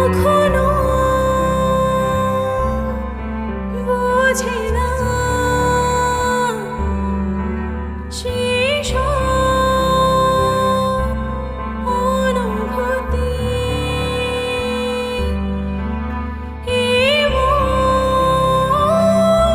কখনো বোঝে না।